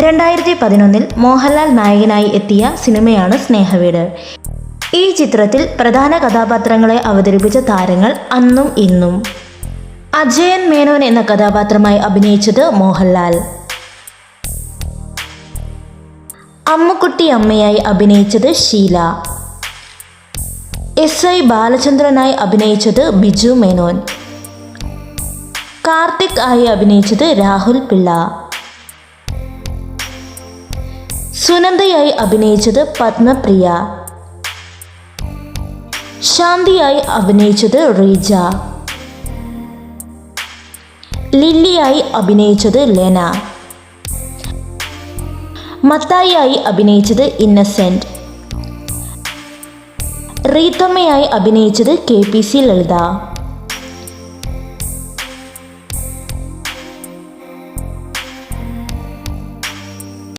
രണ്ടായിരത്തി പതിനൊന്നിൽ മോഹൻലാൽ നായകനായി എത്തിയ സിനിമയാണ് സ്നേഹവീട്. ഈ ചിത്രത്തിൽ പ്രധാന കഥാപാത്രങ്ങളെ അവതരിപ്പിച്ച താരങ്ങൾ അന്നും ഇന്നും. അജയൻ മേനോൻ എന്ന കഥാപാത്രമായി അഭിനയിച്ചത് മോഹൻലാൽ. അമ്മുക്കുട്ടി അമ്മയായി അഭിനയിച്ചത് ഷീല. എസ് ഐ ബാലചന്ദ്രനായി അഭിനയിച്ചത് ബിജു മേനോൻ. കാർത്തിക് ആയി അഭിനയിച്ചത് രാഹുൽ പിള്ള. സുനന്ദയായി അഭിനയിച്ചത് പത്മപ്രിയ. ശാന്തിയായി അഭിനയിച്ചത് റീജ. ലില്ലിയായി അഭിനയിച്ചത് ലെന. മത്തായിയായി അഭിനയിച്ചത് ഇന്നസെന്റ്. റീത്തമ്മയായി അഭിനയിച്ചത് കെ പി സി ലളിത.